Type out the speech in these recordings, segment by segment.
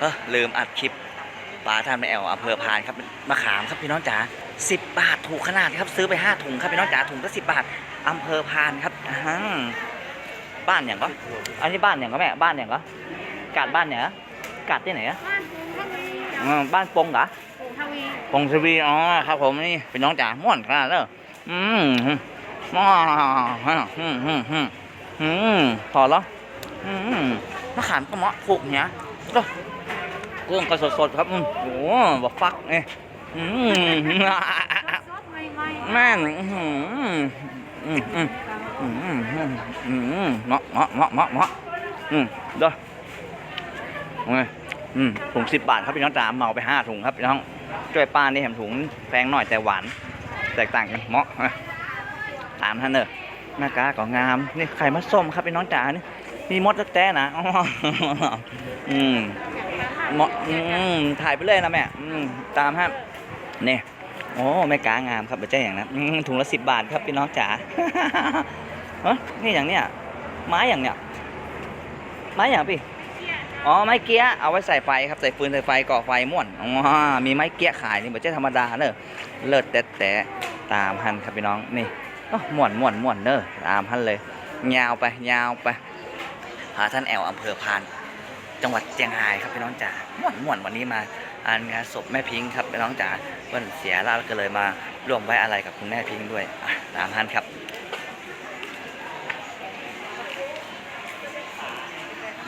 เออลืมอัดคลิปปลาท่านไม่แอลอำเภอพานครับมะขามครับพี่น้องจ๋าสิบบาทถูกขนาดครับ ซื้อไปห้าถุงครับพี่น้องจ๋าถุงก็สิบบาทอำเภอพานครับอ่าฮะบ้านอย่างก็อันนี้บ้านอย่างก็แม่บ้านอย่างก็กาดบ้านเนี่ยกาดที่ไหนอะบ้านปูทวีอืมบ้านปงเหรอปูทวีปงทวีอ๋อครับผมนี่เป็นน้องจ๋าม่วนขนาดเด้ออืมม้าอืมอืมอืมอืมพอแล้วอืมมะขามก็เหมาะถูกเนี้ยก็ กุ้งก็สดๆครับอืมโอ้บอกฟักเนี่ยแม่นเหมาะเหมาะเหมาะเหมาะเหมาะอืมเด้อโอ้ยอืมถุงสิบบาทครับพี่น้องจ๋าเหมาไปห้าถุงครับพี่น้องช่วยป้านี่แถมถุงแพงหน่อยแต่หวาน แตกต่างกันเหมาะตามท่านเนอะหน้ากาก็งาม นี่ไข่มัดส้มครับพี่น้องจ๋านี่มีมดแต้ๆนะอืม เหมาะอืมถ่ายไปเลยนะแม่อืมตามฮะนี่โอ้แม่กางามครับไม่ใช่อย่างนั้นถุงละสิบบาทครับพี่น้องจ๋าเฮ้ยนี่อย่างเนี้ยไม้อย่างเนี้ยไม้อย่างพี่อ๋อไม้เกี้ยเอาไว้ใส่ไฟครับใส่ฟืนใส่ไฟก่อไฟม่วนอ๋อมีไม้เกี้ยขายนี่เหมือนเจ้ธรรมดาเนอะเลิศแต่แต่ตามพันครับพี่น้องนี่โอ้ม่วนม่วนม่วนเนอะตามพันเลยยาวไปยาวไปหาท่านแอลอำเภอพาน จังหวัดเชียงรายครับพี่น้องจ๋าม่วนม่วนวันนี้มาอ่านงานศพแม่พิงครับพี่น้องจ๋าเพื่อนเสียแล้วก็เลยมาร่วมไว้อะไรกับคุณแม่พิงด้วยอะตามพันครับ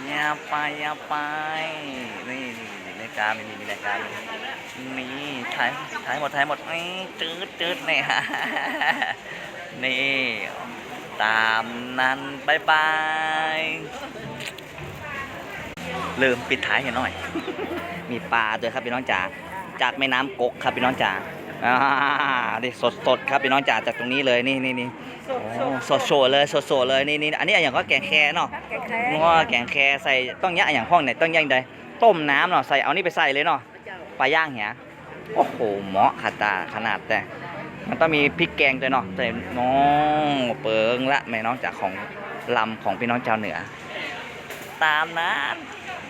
อย่าไปอย่าไปนี่นี่นี่รายการมีมีรายการมีถ่ายถ่ายหมดถ่ายหมดนี่จืดจืดเนี่ฮะนี่ตามนั้นบายบาย ลืมปิดท้ายอย่างหน่อย มีปลาด้วยครับพี่น้องจ๋าจากแม่น้ำกกครับพี่น้องจ๋าอ่าดิสดสดๆครับพี่น้องจ๋าจากตรงนี้เลยนี่นี่นี่โอ้สดโชเลยสดโชเลยนี่นี่อันนี้อย่างก็แกงแคเนาะแกงแครง้อแกงแคใส่ต้องยะอย่างห้องเนี่ยต้องย่างใดต้มน้ำเนาะใส่เอานี่ไปใส่เลยเนาะปลาย่างเหียโอ้โหเหมาะขาตาขนาดแต่มันต้องมีพริกแกงด้วยเนาะใส่น้องเปิงละแม่น้องจากของลำของพี่น้องชาวเหนือ ตามนั้น